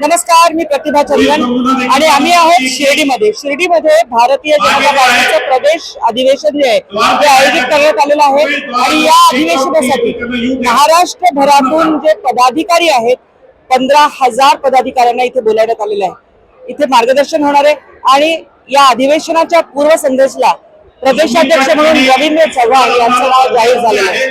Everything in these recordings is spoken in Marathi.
नमस्कार मी प्रतिभा चंदन. आणि आम्ही आहोत शिर्डीमध्ये. शिर्डीमध्ये भारतीय जनता पार्टीचं प्रदेश अधिवेशन जे आहे ते आयोजित करण्यात आलेलं आहे. आणि या अधिवेशनासाठी महाराष्ट्रभरातून जे पदाधिकारी आहेत पंधरा हजार पदाधिकाऱ्यांना इथे बोलावण्यात आलेलं आहे. इथे मार्गदर्शन होणार आहे. आणि या अधिवेशनाच्या पूर्वसंध्येला प्रदेशाध्यक्ष म्हणून रवींद्र चव्हाण यांचं नाव जाहीर झालेलं आहे.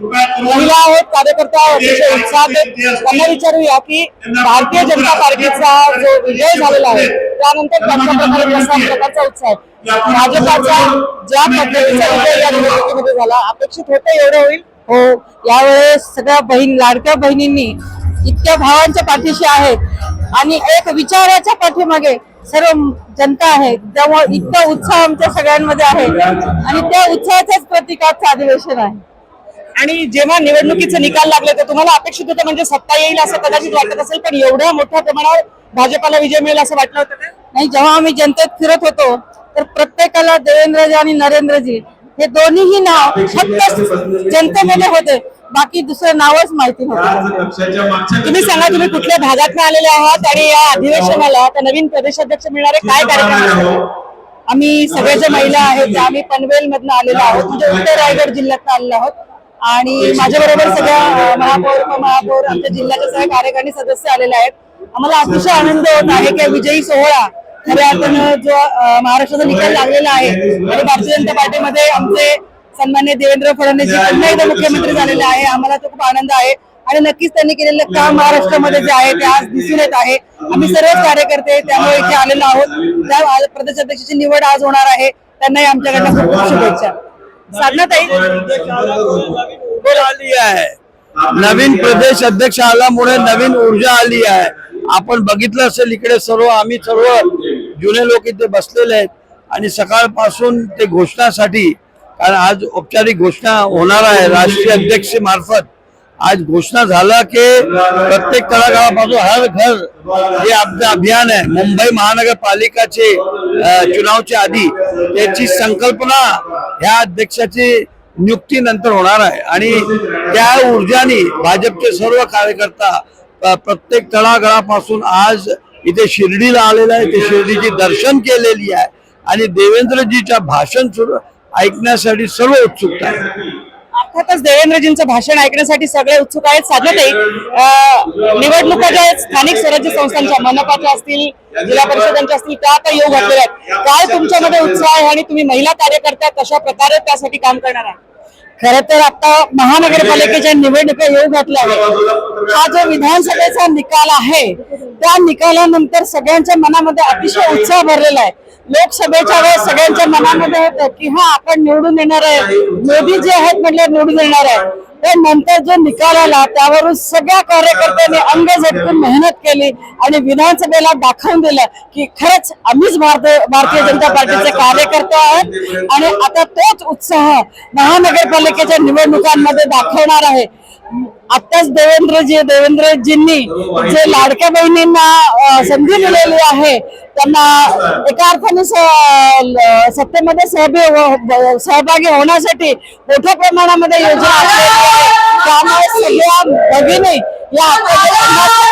महिला आहेत कार्यकर्ता अतिशय उत्साहात त्यांना विचारूया की भारतीय जनता पार्टीचा जो विजय झालेला आहे त्यानंतर त्यांच्या प्रकारे कसा प्रकारचा उत्साह भाजपाचा ज्या पद्धतीचा विजय या निवडणुकीमध्ये झाला अपेक्षित होतं एवढं होईल? हो. यावेळेस सगळ्या बहीण लाडक्या बहिणींनी इतक्या भावांच्या पाठीशी आहेत आणि एक विचाराच्या पाठीमागे सर्व जनता आहे. त्यामुळे इतका उत्साह आमच्या सगळ्यांमध्ये आहे. आणि त्या उत्साहाच्याच प्रतीक अधिवेशन आहे. आणि जेव्हा निवडणुकीचे निकाल लागले तर तुम्हाला अपेक्षित होतं म्हणजे सत्ता येईल असं कदाचित वाटत असेल पण एवढ्या मोठ्या प्रमाणावर भाजपाला विजय मिळेल असं वाटलं होतं का? नाही जेव्हा आम्ही जनतेत फिरत होतो तर प्रत्येकाला देवेंद्रजी आणि नरेंद्रजी हे दोन्हीही नाव फक्त जनतेमध्ये होते बाकी दुसरं नावच माहिती नव्हतं तुम्ही सांगा तुम्ही कुठल्या भागात आलेले आहात आणि या अधिवेशनाला आता नवीन प्रदेशाध्यक्ष मिळणारे काय कार्यक्रम? आम्ही सगळ्या ज्या महिला आहेत त्या आम्ही पनवेल मधनं आलेलो आहोत म्हणजे उत्तर रायगड जिल्ह्यात आलेलो आहोत आणि माझ्या बरोबर सगळ्या महापौर महापौर आमच्या जिल्ह्याच्या सगळ्या कार्यकारिणी सदस्य आलेले आहेत. आम्हाला अतिशय आनंद होत आहे की विजयी सोहळा खऱ्या अर्थानं जो महाराष्ट्राचा निकाल लागलेला आहे आणि भारतीय जनता पार्टीमध्ये आमचे सन्मान्य देवेंद्र फडणवीस पुन्हा एकदा मुख्यमंत्री झालेले आहे. आम्हाला तो खूप आनंद आहे आणि नक्कीच त्यांनी केलेलं काम महाराष्ट्रामध्ये जे आहे ते आज दिसून येत आहे. आम्ही सर्वच कार्यकर्ते त्यामुळे इथे आलेलो आहोत. त्या प्रदेशाध्यक्षाची निवड आज होणार आहे. त्यांनाही आमच्याकडनं खूप खूप शुभेच्छा. आहे नवीन प्रदेश अध्यक्ष आल्यामुळे नवीन ऊर्जा आली आहे. आपण बघितलं असेल इकडे सर्व आम्ही सर्व जुने लोक इथे बसलेले आहेत. आणि सकाळपासून ते घोषणासाठी कारण आज औपचारिक घोषणा होणार आहे राष्ट्रीय अध्यक्ष मार्फत. आज घोषणा झाला की प्रत्येक तळागाळापासून हर घर हे आपलं अभियान आहे मुंबई महानगरपालिकाचे चुनावच्या आधी त्याची संकल्पना ह्या अध्यक्षाची नियुक्ती नंतर होणार आहे. आणि त्या ऊर्जाने भाजपचे सर्व कार्यकर्ता प्रत्येक तळागाळापासून आज इथे शिर्डीला आलेला आहे ते शिर्डीची दर्शन केलेली आहे. आणि देवेंद्रजीच्या भाषण सुरू ऐकण्यासाठी सर्व उत्सुकता आहे. अर्थातच देवेंद्रजींचं भाषण ऐकण्यासाठी सगळे उत्सुक आहेत. साधनाताई निवडणुका ज्या आहेत स्थानिक स्वराज्य संस्थांच्या मनपाच्या असतील जिल्हा परिषदांच्या असतील त्या आता येऊ घातलेल्या आहेत. काय तुमच्यामध्ये उत्साह आहे आणि तुम्ही महिला कार्यकर्त्या कशा प्रकारे त्यासाठी काम करणार आहात? खर तर आता महानगरपालिकेच्या निवडणुका येऊ घातल्या आहेत. हा जो विधानसभेचा निकाल आहे त्या निकालानंतर सगळ्यांच्या मनामध्ये अतिशय उत्साह भरलेला आहे. लोकसभेच्या वेळेस सगळ्यांच्या मनामध्ये होतं की हा आपण निवडून येणार आहे. मोदी जे आहेत म्हटलं निवडून येणार आहे. पण नंतर जो निकाल आला त्यावरून सगळ्या कार्यकर्त्यांनी अंग झटकून मेहनत केली आणि विधानसभेला दाखवून दिलं की खरंच आम्हीच भारत भारतीय जनता पार्टीचे कार्यकर्ते आहोत. आणि आता तोच उत्साह महानगरपालिकेच्या निवडणुकांमध्ये दाखवणार आहे. आताच देवेंद्रजी देवेंद्रजींनी जे लाडक्या बहिणींना संधी दिलेली आहे त्यांना एका अर्थाने स- ल- सत्तेमध्ये सहभागी हो- सहभागी होण्यासाठी मोठ्या प्रमाणामध्ये योजना आखलेली आहे त्यामुळे सगळ्या भगिनी या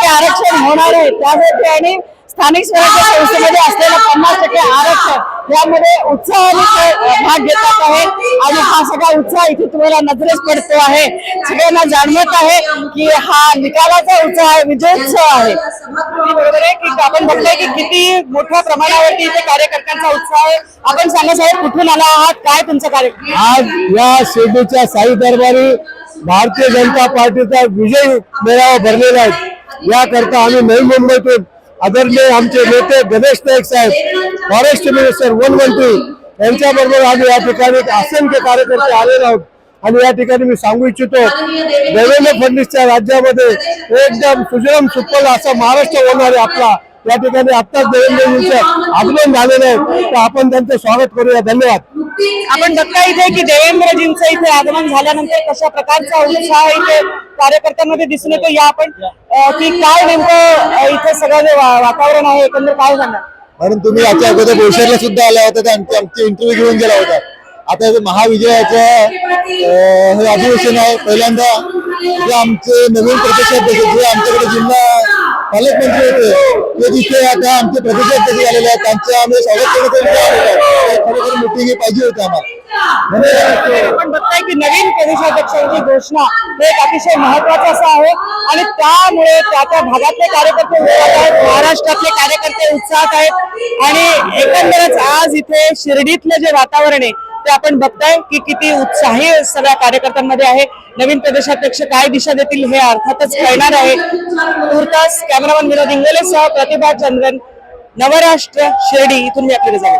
आरक्षण होणार आहे. त्यासाठी आणि स्थानिक स्वराज्य संस्थेमध्ये असलेलं पन्नास टक्के आरक्षण यामध्ये उत्साहाने ते भाग घेतात आहे. आणि हा सगळा उत्साह इथे तुम्हाला नजरेस पडतो आहे. सगळ्यांना जाणवत आहे की हा निकालाचा उत्साह आहे विजयोत्सव आहे. बरोबर आहे की आपण बघतोय की किती मोठ्या प्रमाणावरती इथे कार्यकर्त्यांचा उत्साह आहे. आपण सांगा साहेब कुठून आला आहात? काय तुमचा कार्यक्रम? आज या शिर्डीच्या साई दरबारी भारतीय जनता पार्टीचा विजय मेळावा भरलेला आहे. याकरता आम्ही नवी मुंबईतून आदरणीय आमचे नेते गणेश नाईक साहेब फॉरेस्ट मिनिस्टर वनमंत्री यांच्याबरोबर आम्ही या ठिकाणी असंख्य कार्यकर्ते आलेले आहोत. आणि या ठिकाणी मी सांगू इच्छितो देवेंद्र फडणवीसच्या राज्यामध्ये एकदम सुजलम सुफल असा महाराष्ट्र होणार आहे आपला. या ठिकाणी आत्ताच देवेंद्रजींचं आगमन झालेलं आहे तर आपण त्यांचं स्वागत करूया. धन्यवाद. आपण बघता इथे की देवेंद्रजींचं इथे आगमन झाल्यानंतर कशा प्रकारचा उत्साह इथे कार्यकर्त्यांमध्ये दिसून येतो? या आपण की काय नेमकं इथे सगळं वातावरण आहे? एकंदर काय सांगा म्हणून तुम्ही याच्या अगोदर बोईसरला सुद्धा आला होता आमची आमचे इंटरव्ह्यू घेऊन गेला होता. आता महाविजयाच्या महाविजयाचं हे अधिवेशन आहे. पहिल्यांदा जे आमचे नवीन प्रदेशाध्यक्ष जे आमच्याकडे जिल्हा पालकमंत्री होते ते तिथे आता आमचे प्रदेशाध्यक्ष झालेले आहेत त्यांचं आम्ही स्वागत करण्यासाठी खरोखर मिटिंग पाहिजे होती आम्हाला. आपण बघताय की नवीन प्रदेशाध्यक्षांची घोषणा हे एक अतिशय महत्वाचं असं आहे. आणि त्यामुळे त्या त्या भागातले कार्यकर्ते उत्साहात आहेत महाराष्ट्रातले कार्यकर्ते उत्साहात आहेत. आणि एकंदरच आज इथे शिर्डीतलं जे वातावरण आहे ते आपण बघताय की किती उत्साही सगळ्या कार्यकर्त्यांमध्ये आहे. नवीन प्रदेशाध्यक्ष काय दिशा देतील हे अर्थातच कळणार आहे. तुर्तास कॅमेरामन विनोद इंगलेसह प्रतिभा चंद्रन नवराष्ट्र शिर्डी इथून मी आपली रजा